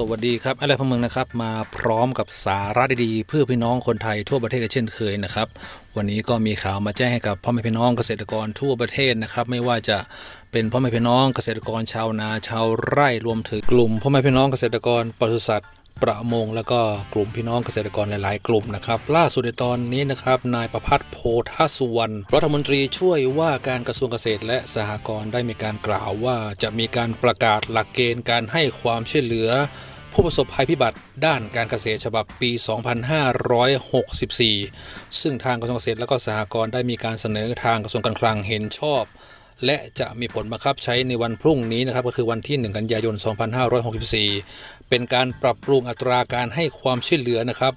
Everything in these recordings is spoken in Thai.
สวัสดีครับอะไรพะเมืองนะครับมาพร้อมกับสาระดีๆเพื่อพี่น้องคนไทยทั่วประเทศกันเช่นเคยนะครับวันนี้ก็มีข่าวมาแจ้งให้กับพ่อแม่พี่น้องเกษตรกรทั่วประเทศนะครับไม่ว่าจะเป็นพ่อแม่พี่น้องเกษตรกรชาวนาชาวไร่รวมถึงกลุ่มพ่อแม่พี่น้องเกษตรกรปศุสัตว์ประมง แล้วก็กลุ่มพี่น้องเกษตรกรหลาย ๆ กลุ่มนะครับล่าสุดในตอนนี้นะครับนายประพัฒน์โพธสุวรรณรัฐมนตรีช่วยว่าการกระทรวงเกษตรและสหกรณ์ได้มีการกล่าวว่าจะมีการประกาศหลักเกณฑ์การให้ความช่วยเหลือ ผู้ประสบภัยพิบัติด้านการเกษตรฉบับปี 2564 ซึ่งทางกระทรวงเกษตรและก็สหกรณ์ได้มีการเสนอทางกระทรวงการคลังเห็นชอบ และจะมีผลบังคับใช้ในวันพรุ่งนี้นะครับก็คือวันที่ 1 กันยายน 2564 เป็นการปรับปรุงอัตราการให้ความช่วยเหลือนะครับ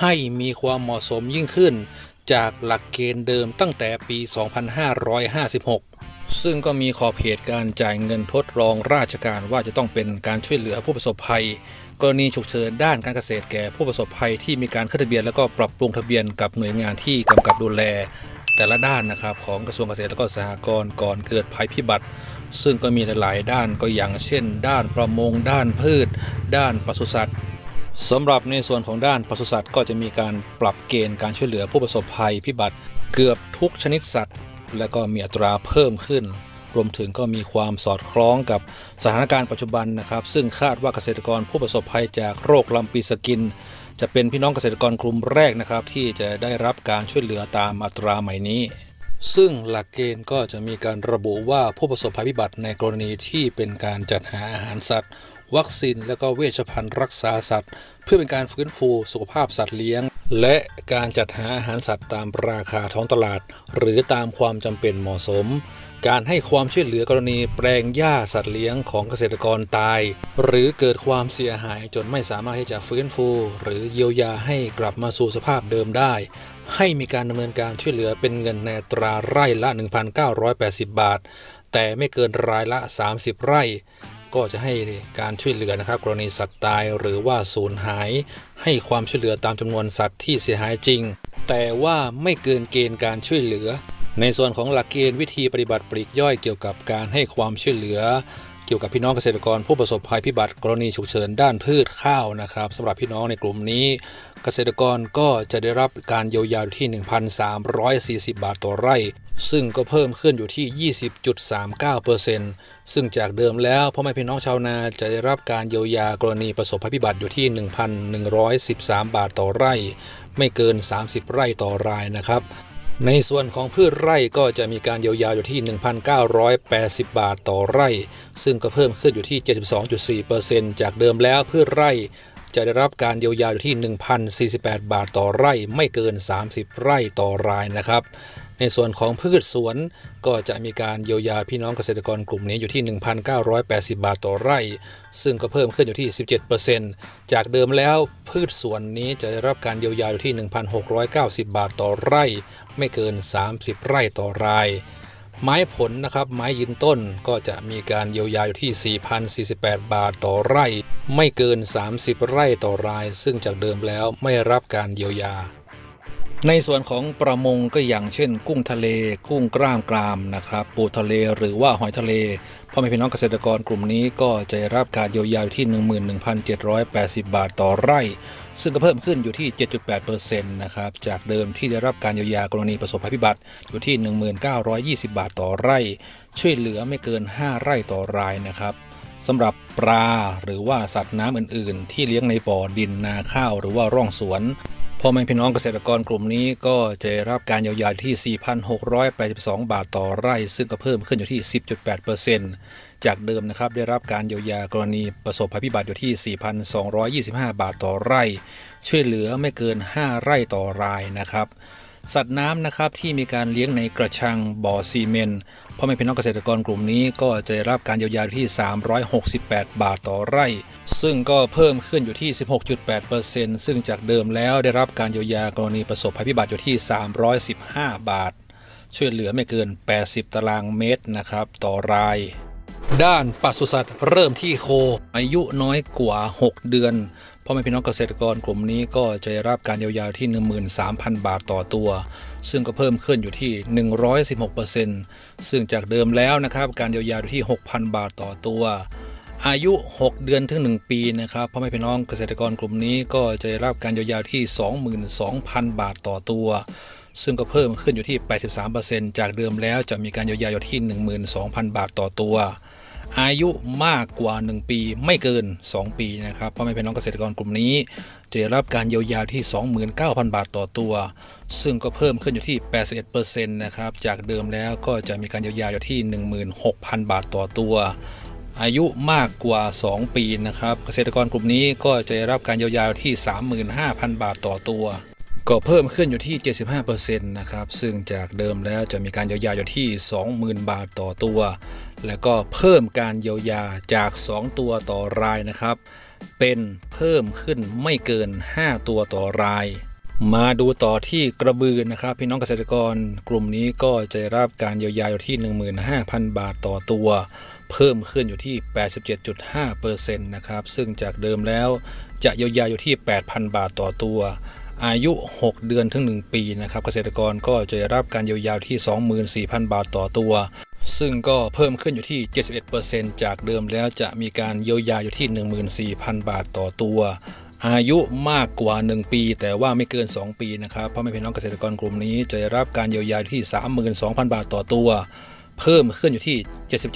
ให้มีความเหมาะสมยิ่งขึ้น จากหลักเกณฑ์เดิมตั้งแต่ปี 2556 ซึ่งก็มีขอบเขตการจ่ายเงินทดรองราชการว่าจะต้องเป็นการช่วยเหลือผู้ประสบภัย กรณีฉุกเฉินด้านการเกษตรแก่ผู้ประสบภัยที่มีการขึ้นทะเบียน แล้วก็ปรับปรุงทะเบียนกับหน่วยงานที่กำกับดูแล แต่ละด้านนะครับของกระทรวงเกษตรและก็สหกรณ์ก่อนเกิดภัยพิบัติ ซึ่งก็มีหลาย ๆ ด้านก็อย่างเช่น ด้านประมง ด้านพืช ด้านปศุสัตว์สำหรับในส่วนของด้านปศุสัตว์ก็จะมีการปรับเกณฑ์การช่วยเหลือผู้ประสบภัยพิบัติ เกือบทุกชนิดสัตว์ และก็มีอัตราเพิ่มขึ้น รวมถึงก็มีความสอดคล้องกับสถานการณ์ปัจจุบันนะครับ ซึ่งคาดว่าเกษตรกรผู้ประสบภัยจากโรคลำปีสกิน จะเป็นพี่น้องเกษตรกรกลุ่มแรกนะครับ ที่จะได้รับการช่วยเหลือตามอัตราใหม่นี้ซึ่งหลักเกณฑ์ก็จะมีการระบุว่าผู้ประสบภัยพิบัติในกรณีที่เป็นการจัดหาอาหารสัตว์ วัคซีน และก็เวชภัณฑ์รักษาสัตว์ เพื่อเป็นการฟื้นฟูสุขภาพสัตว์เลี้ยง และการจัดหาอาหารสัตว์ตามราคาท้องตลาด หรือตามความจำเป็นเหมาะสม การให้ความช่วยเหลือกรณีแปลงหญ้าสัตว์เลี้ยงของเกษตรกรตาย หรือเกิดความเสียหายจนไม่สามารถที่จะฟื้นฟู หรือเยียวยาให้กลับมาสู่สภาพเดิมได้ ให้มีการดำเนินการช่วยเหลือเป็นเงินในตราไร่ละ 1,980 บาทแต่ไม่เกินรายละ 30 ไร่ ก็จะให้การช่วยเหลือนะครับกรณีสัตว์ตายหรือว่าสูญหาย ให้ความช่วยเหลือตามจำนวนสัตว์ที่เสียหายจริง แต่ว่าไม่เกินเกณฑ์การช่วยเหลือ ในส่วนของหลักเกณฑ์วิธีปฏิบัติปลีกย่อยเกี่ยวกับการให้ความช่วยเหลือ เกี่ยวกับพี่น้องเกษตรกรผู้ประสบภัยพิบัติกรณีฉุกเฉินด้านพืชข้าวนะครับสำหรับพี่น้องในกลุ่มนี้ เกษตรกรก็จะได้รับการเยียวยาอยู่ที่ 1,340 บาทต่อไร่ ซึ่งก็เพิ่มขึ้นอยู่ที่ 20.39%ซึ่งจากเดิมแล้วพ่อแม่พี่น้องชาวนาจะได้รับการเยียวยากรณีประสบภัยพิบัติอยู่ที่ 1,113 บาทต่อไร่ ไม่เกิน 30 ไร่ต่อรายนะครับ ในส่วนของพืชไร่ก็จะมีการเยียวยาอยู่ที่ 1,980 บาทต่อไร่ ซึ่งก็เพิ่มขึ้นอยู่ที่ 72.4%จากเดิมแล้วพืชไร่จะได้รับการเยียวยาอยู่ที่ 1,048 บาทต่อไร่ ไม่เกิน 30 ไร่ต่อรายนะครับ ในส่วนของพืชสวนก็จะมีการเยียวยาพี่น้องเกษตรกรกลุ่มนี้อยู่ที่ 1,980 บาทต่อไร่ ซึ่งก็เพิ่มขึ้นอยู่ที่ 17%จากเดิมแล้วพืชสวนนี้จะได้รับการเยียวยาอยู่ที่ 1,690 บาทต่อไร่ ไม่เกิน 30 ไร่ต่อราย ไม้ผลนะครับไม้ยืนต้นก็จะมีการเยียวยาอยู่ที่ 4,048 บาทต่อไร่ ไม่เกิน 30 ไร่ต่อราย ซึ่งจากเดิมแล้วไม่รับการเยียวยา ในส่วนของประมงก็อย่างเช่น กุ้งทะเล กุ้งกล้ามกรามนะครับปูทะเลหรือว่าหอยทะเลพ่อแม่พี่น้องเกษตรกรกลุ่มนี้ก็จะรับการเยียวยาอยู่ที่ 11,780 บาทต่อไร่ ซึ่งก็เพิ่มขึ้นอยู่ที่ 7.8%นะครับจากเดิมที่ได้รับการเยียวยากรณีประสบภัยพิบัติอยู่ที่ 1920 บาทต่อไร่ ช่วยเหลือไม่เกิน 5 ไร่ต่อรายนะครับสำหรับปลาหรือว่าสัตว์น้ำอื่น ๆ ที่เลี้ยงในบ่อดินนาข้าวหรือว่าร่องสวน พ่อแม่พี่น้องเกษตรกรกลุ่มนี้ก็จะรับการเยียวยาที่ 4,682 บาทต่อไร่ ซึ่งก็เพิ่มขึ้นอยู่ที่ 10.8%จากเดิมนะครับได้รับการเยียวยากรณีประสบภัยพิบัติอยู่ที่ 4,225 บาทต่อไร่ ช่วยเหลือไม่เกิน 5 ไร่ต่อรายนะครับ สัตว์น้ำนะครับที่มีการเลี้ยงในกระชังบ่อซีเมนต์พ่อแม่พี่น้องเกษตรกรกลุ่มนี้ก็จะได้รับการเยียวยาที่ 368 บาทต่อไร่ ซึ่งก็เพิ่มขึ้นอยู่ที่ 16.8%ซึ่งจากเดิมแล้วได้รับการเยียวยากรณีประสบภัยพิบัติอยู่ที่ 315 บาท ช่วยเหลือไม่เกิน 80 ตารางเมตรนะครับต่อราย ด้านปศุสัตว์เริ่มที่โค อายุน้อยกว่า 6 เดือนพ่อแม่พี่น้องเกษตรกรกลุ่มนี้ก็จะรับการเยียวยาที่ 13,000 บาทต่อตัว ซึ่งก็เพิ่มขึ้นอยู่ที่ 116%ซึ่งจากเดิมแล้วนะครับการเยียวยาอยู่ที่ 6,000 บาทต่อตัว อายุ 6 เดือนถึง 1 ปีนะครับพ่อแม่พี่น้องเกษตรกรกลุ่มนี้ก็จะรับการเยียวยาที่ 22,000 บาทต่อตัว ซึ่งก็เพิ่มขึ้นอยู่ที่ 83%จากเดิมแล้วจะมีการเยียวยาอยู่ที่ 12,000 บาทต่อตัว อายุมากกว่า 1 ปีไม่เกิน 2 ปีนะครับพ่อแม่พี่น้องเกษตรกรกลุ่มนี้ จะได้รับการเยียวยาที่ 29,000 บาทต่อตัว ซึ่งก็เพิ่มขึ้นอยู่ที่ 81%นะครับจากเดิมแล้วก็จะมีการเยียวยาอยู่ที่ 16,000 บาทต่อตัวอายุมากกว่า 2 ปีนะครับ เกษตรกรกลุ่มนี้ก็จะได้รับการเยียวยาที่ 35,000 บาทต่อตัว ก็เพิ่มขึ้นอยู่ที่ 75%นะครับ ซึ่งจากเดิมแล้วจะมีการเยียวยาอยู่ที่ 20,000 บาทต่อตัว แล้วก็เพิ่มการเยียวยาจาก 2 ตัวต่อรายนะครับ เป็นเพิ่มขึ้นไม่เกิน 5 ตัวต่อราย มาดูต่อที่กระบือนะครับ พี่น้องเกษตรกรกลุ่มนี้ก็จะรับการเยียวยาอยู่ที่ 15,000 บาทต่อตัวเพิ่มขึ้นอยู่ที่ 87.5%นะครับ ซึ่งจากเดิมแล้วจะเยียวยาอยู่ที่ 8,000 บาทต่อตัว อายุ 6 เดือนถึง 1 ปีนะครับ เกษตรกรก็จะได้รับการเยียวยาที่ 24,000 บาทต่อตัว ซึ่งก็เพิ่มขึ้นอยู่ที่ 71%จากเดิมแล้วจะมีการเยียวยาอยู่ที่ 14,000 บาทต่อตัวอายุมากกว่า 1 ปี แต่ว่าไม่เกิน 2 ปีนะครับพ่อแม่พี่น้องเกษตรกรกลุ่มนี้ จะได้รับการเยียวยาที่ 32,000 บาทต่อตัว เพิ่มขึ้นอยู่ที่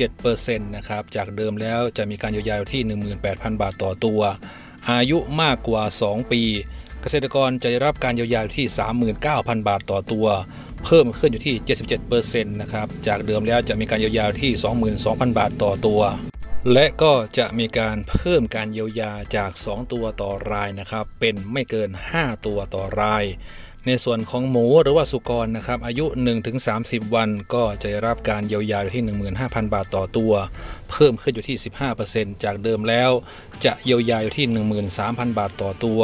77%นะครับจากเดิมแล้วจะมีการเยียวยาอยู่ที่ 18,000 บาทต่อตัว อายุมากกว่า 2 ปี เกษตรกรจะได้รับการเยียวยาอยู่ที่ 39,000 บาทต่อตัว เพิ่มขึ้นอยู่ที่ 77%นะครับ จากเดิมแล้วจะมีการเยียวยาที่ 22,000 บาทต่อตัว และก็จะมีการเพิ่มการเยียวยาจาก 2 ตัวต่อรายนะครับ เป็นไม่เกิน 5 ตัวต่อราย ในส่วนของหมูหรือว่าสุกรนะครับ อายุ 1-30 วันก็จะได้รับการเยียวยาอยู่ที่ 15,000 บาทต่อตัว เพิ่มขึ้นอยู่ที่ 15%จากเดิมแล้ว จะเยียวยาอยู่ที่ 13,000 บาทต่อตัว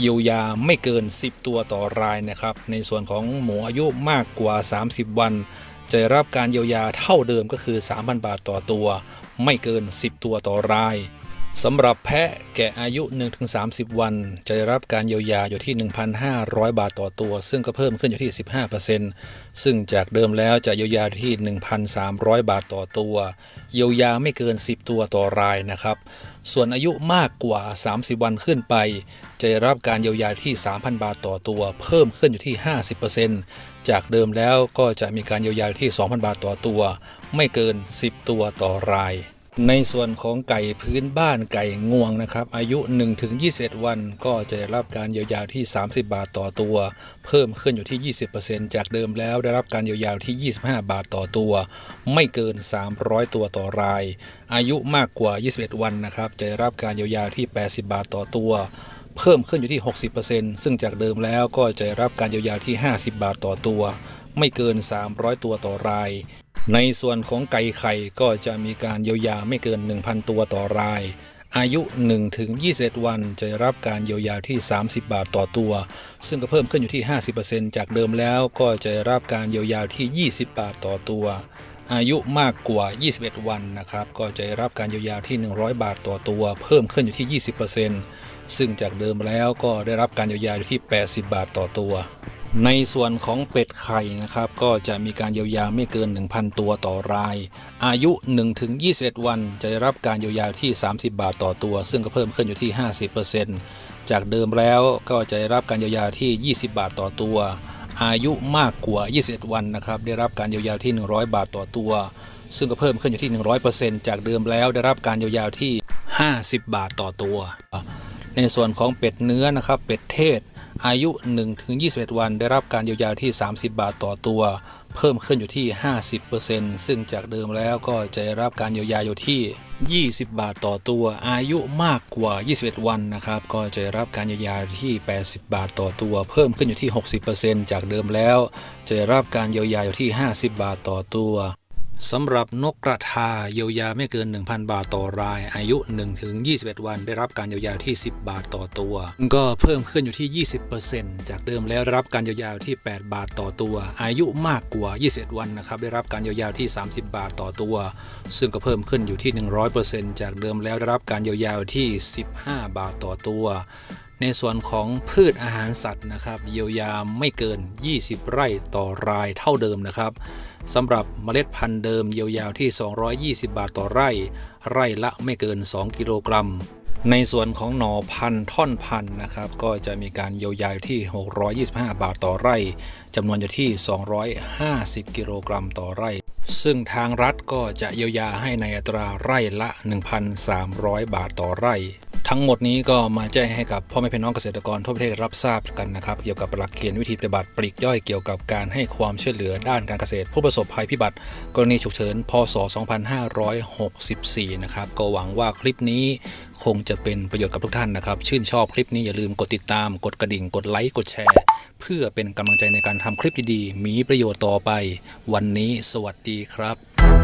เยียวยาไม่เกิน 10 ตัวต่อรายนะครับ ในส่วนของหมูอายุมากกว่า 30 วัน จะรับการเยียวยาเท่าเดิมก็คือ 3,000 บาทต่อตัว ไม่เกิน 10 ตัวต่อรายสำหรับแพะแก่อายุ 1-30 วัน จะได้รับการเยียวยาอยู่ที่ 1,500 บาทต่อตัว ซึ่งก็เพิ่มขึ้นอยู่ที่ 15%ซึ่งจากเดิมแล้วจะเยียวยาที่ 1,300 บาทต่อตัว เยียวยาไม่เกิน 10 ตัวต่อรายนะครับ ส่วนอายุมากกว่า 30 วันขึ้นไป จะได้รับการเยียวยาที่ 3,000 บาทต่อตัว เพิ่มขึ้นอยู่ที่ 50%จากเดิมแล้วก็จะมีการเยียวยาที่ 2,000 บาทต่อตัว ไม่เกิน 10 ตัวต่อราย ในส่วนของไก่พื้นบ้านไก่งวงนะครับ อายุ 1-21 วันก็จะได้รับการเยียวยาที่ 30 บาทต่อตัว เพิ่มขึ้นอยู่ที่ 20%จากเดิมแล้วได้รับการเยียวยาที่ 25 บาทต่อตัว ไม่เกิน 300 ตัวต่อราย อายุมากกว่า 21 วันนะครับจะได้รับการเยียวยาที่ 80 บาทต่อตัวเพิ่มขึ้นอยู่ที่ 60%ซึ่งจากเดิมแล้วก็จะได้รับการเยียวยาที่ 50 บาทต่อตัว ไม่เกิน 300 ตัวต่อราย ในส่วนของไก่ไข่ก็จะมีการเยียวยาไม่เกิน 1,000 ตัวต่อราย อายุ 1-21 วันจะรับการเยียวยาที่ 30 บาทต่อตัว ซึ่งก็เพิ่มขึ้นอยู่ที่ 50%จากเดิมแล้วก็จะรับการเยียวยาที่ 20 บาทต่อตัว อายุมากกว่า 21 วันนะครับ ก็จะรับการเยียวยาที่ 100 บาทต่อตัว เพิ่มขึ้นอยู่ที่ 20%ซึ่งจากเดิมแล้วก็ได้รับการเยียวยาอยู่ที่ 80 บาทต่อตัว ในส่วนของเป็ดไข่นะครับ ก็จะมีการเยียวยาไม่เกิน 1,000 ตัวต่อราย อายุ 1-21 วัน จะได้รับการเยียวยาที่ 30 บาทต่อตัว ซึ่งก็เพิ่มขึ้นอยู่ที่ 50%จากเดิมแล้วก็จะได้รับการเยียวยาที่ 20 บาทต่อตัว อายุมากกว่า 21 วันนะครับ ได้รับการเยียวยาที่ 100 บาทต่อตัว ซึ่งก็เพิ่มขึ้นอยู่ที่ 100%จากเดิมแล้วได้รับการเยียวยาที่ 50 บาทต่อตัว ในส่วนของเป็ดเนื้อนะครับ เป็ดเทศ อายุ 1-21 วันได้รับการเยียวยาที่ 30 บาทต่อตัว เพิ่มขึ้นอยู่ที่ 50%ซึ่งจากเดิมแล้วก็จะรับการเยียวยาอยู่ที่ 20 บาทต่อตัว อายุมากกว่า 21 วันนะครับก็จะรับการเยียวยาที่ 80 บาทต่อตัว เพิ่มขึ้นอยู่ที่ 60%จากเดิมแล้ว จะรับการเยียวยาอยู่ที่ 50 บาทต่อตัว สำหรับนกกระทาเยียวยาไม่เกิน 1,000 บาทต่อราย อายุ 1-21 วัน ได้รับการเยียวยาที่ 10 บาทต่อตัว ก็เพิ่มขึ้นอยู่ที่ 20%จากเดิมแล้วได้รับการเยียวยาที่ 8 บาทต่อตัว อายุมากกว่า 21 วันนะครับได้รับการเยียวยาที่ 30 บาทต่อตัว ซึ่งก็เพิ่มขึ้นอยู่ที่ 100%จากเดิมแล้วได้รับการเยียวยาที่ 15 บาทต่อตัว ในส่วนของพืชอาหารสัตว์นะครับเยียวยาไม่เกิน 20 ไร่ต่อรายเท่าเดิมนะครับสำหรับเมล็ดพันธุ์เดิมเยียวยาที่ 220 บาทต่อไร่ ไร่ละไม่เกิน 2 กิโลกรัม ในส่วนของหน่อพันธุ์ท่อนพันธุ์นะครับก็จะมีการเยียวยาที่ 625 บาทต่อไร่จำนวนอยู่ที่ 250 กิโลกรัมต่อไร่ ซึ่งทางรัฐก็จะเยียวยาให้ในอัตราไร่ละ 1,300 บาทต่อไร่ ทั้งหมดนี้ก็มาแจ้งให้กับพ่อแม่พี่น้องเกษตรกรทั่วประเทศรับทราบกันนะครับ เกี่ยวกับหลักเกณฑ์วิธีปฏิบัติปลีกย่อยเกี่ยวกับการให้ความช่วยเหลือด้านการเกษตร ผู้ประสบภัยพิบัติ กรณีฉุกเฉิน พศ 2564 นะครับ ก็หวังว่าคลิปนี้คงจะเป็นประโยชน์กับทุกท่านนะครับ ชื่นชอบคลิปนี้อย่าลืมกดติดตาม กดกระดิ่ง กดไลค์ กดแชร์ เพื่อเป็นกำลังใจในการทำคลิปดีๆ มีประโยชน์ต่อไป วันนี้สวัสดีครับ